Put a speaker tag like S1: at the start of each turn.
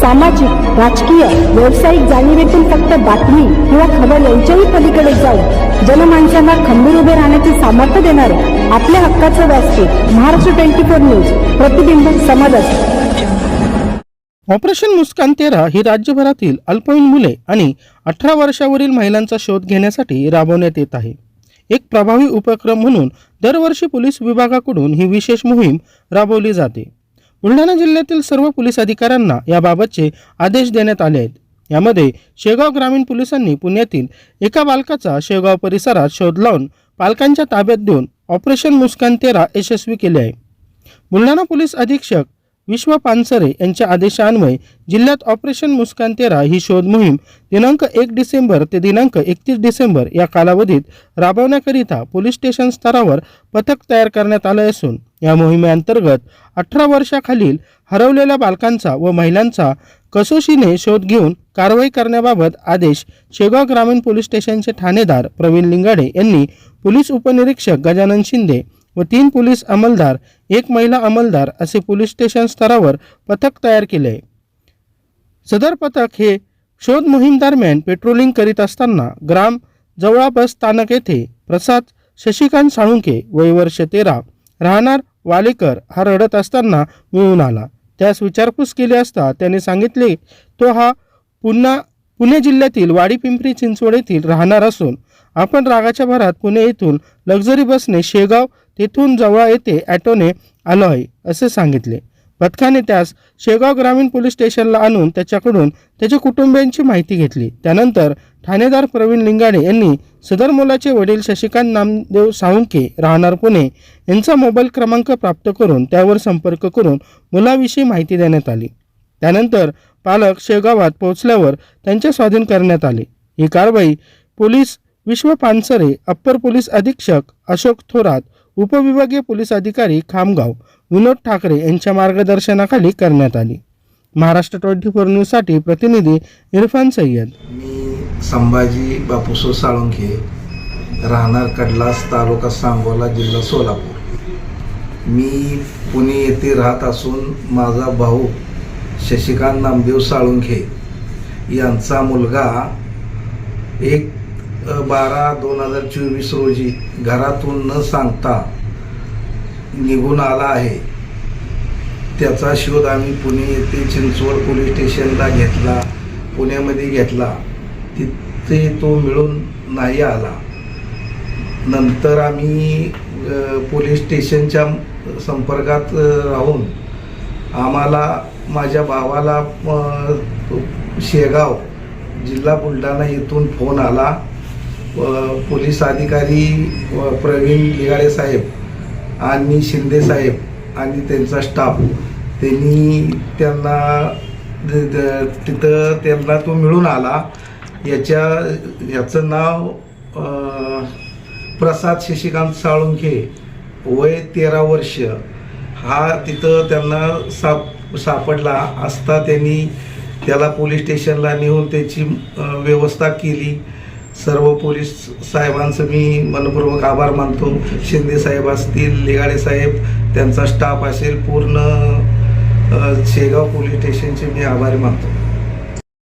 S1: सामाजिक राजकीय व्यावसायिक जाणीवेतून फक्त बातमी किंवा खबर यांच्याही पलीकडे जाऊन जनमानसांना खंबीर उभे राहण्याचे सामर्थ्य देणारे आपल्या हक्काचं व्यासपीठ महाराष्ट्र ट्वेंटी फोर न्यूज प्रतिबिंब समाजात
S2: ऑपरेशन मुस्कान तेरा ही राज्यभरातील अल्पवयीन मुले आणि अठरा वर्षावरील महिलांचा शोध घेण्यासाठी राबवण्यात येत आहे. एक प्रभावी उपक्रम म्हणून दरवर्षी पोलीस विभागाकडून ही विशेष मोहीम राबवली जाते. बुलढाणा जिल्ह्यातील सर्व पोलीस अधिकाऱ्यांना याबाबतचे आदेश देण्यात आले आहेत. यामध्ये शेगाव ग्रामीण पोलिसांनी पुण्यातील एका बालकाचा शेगाव परिसरात शोध लावून पालकांच्या ताब्यात देऊन ऑपरेशन मुस्कान तेरा यशस्वी केले आहे. बुलढाणा पोलीस अधीक्षक विश्व पानसरे यांच्या आदेशान्वये जिल्ह्यात ऑपरेशन मुस्कान तेरा ही शोध मोहीम दिनांक एक डिसेंबर ते दिनांक एकतीस डिसेंबर या कालावधीत राबवण्याकरिता पोलीस स्टेशन स्तरावर पथक तयार करण्यात आलं असून या मोहिमेअंतर्गत अठरा वर्षाखालील हरवलेल्या बालकांचा व महिलांचा कसोशीने शोध घेऊन कारवाई करण्याबाबत आदेश शेगाव ग्रामीण पोलीस स्टेशनचे ठाणेदार प्रवीण लिंगाडे यांनी पोलीस उपनिरीक्षक गजानन शिंदे व तीन पोलीस अंमलदार एक महिला अंमलदार असे पोलीस स्टेशन स्तरावर पथक तयार केले. सदर पथक हे शोध मोहीम दरम्यान पेट्रोलिंग करीत असताना ग्राम जवळा बस स्थानक येथे प्रसाद शशिकांत साळुंके वय वर्ष तेरा राहणार वालेकर हा रडत असताना मिळून आला. त्यास विचारपूस केली असता त्याने सांगितले तो हा पुन्हा पुणे जिल्ह्यातील वाडी पिंपरी चिंचवड येथील राहणार असून आपण रागाच्या भरात पुणे येथून लक्झरी बसने शेगाव तेथून जवळ येथे ॲटोने आलो आहे असे सांगितले. पथकाने त्यास शेगाव ग्रामीण पोलीस स्टेशनला आणून त्याच्याकडून त्याच्या कुटुंबियांची माहिती घेतली. त्यानंतर ठाणेदार प्रवीण लिंगाडे यांनी सदर मुलाचे वडील शशिकांत नामदेव साळुंके राहणार पुणे यांचा मोबाईल क्रमांक प्राप्त करून त्यावर संपर्क करून मुलाविषयी माहिती देण्यात आली. त्यानंतर पालक शेगावात पोहोचल्यावर त्यांचे स्वाधीन करण्यात आले. ही कारवाई पोलीस विश्व पानसरे अप्पर पोलीस अधीक्षक अशोक थोरात उपविभागीय पोलीस अधिकारी खामगाव विनोद ठाकरे यांच्या मार्गदर्शनाखाली करण्यात आली. महाराष्ट्र ट्वेंटी फोर न्यूजसाठी प्रतिनिधी इरफान सय्यद.
S3: मी संभाजी बापूसो साळुंखे राहणार कडलास तालुका सांगोला जिल्हा सोलापूर. मी पुणे येथे राहत असून माझा भाऊ शशिकांत नामदेव साळुंखे यांचा मुलगा एक बारा दोन हजार चोवीस रोजी घरातून न सांगता निघून आला आहे. त्याचा शोध आम्ही पुणे येथे चिंचवड पोलीस स्टेशनला घेतला पुण्यामध्ये घेतला. तिथे तो मिळून नाही आला. नंतर आम्ही पोलीस स्टेशनच्या संपर्कात राहून आम्हाला माझ्या भावाला शेगाव जिल्हा बुलढाणा येथून फोन आला. पोलीस अधिकारी प्रवीण लिगाडे साहेब आणि शिंदे साहेब आणि त्यांचा स्टाफ त्यांनी त्यांना तिथं त्यांना तो मिळून आला. याच्या याचं नाव प्रसाद शशिकांत साळुंखे वय तेरा वर्ष. हा तिथं त्यांना साप सापडला. असता त्यांनी त्याला पोलीस स्टेशनला नेऊन त्याची व्यवस्था केली. सर्व पोलीस साहेबांचं मी मनपूर्वक आभार मानतो. शिंदे साहेब असतील लिगाडे साहेब त्यांचा स्टाफ असेल पूर्ण शेगाव पोलीस स्टेशनचे मी आभारी मानतो.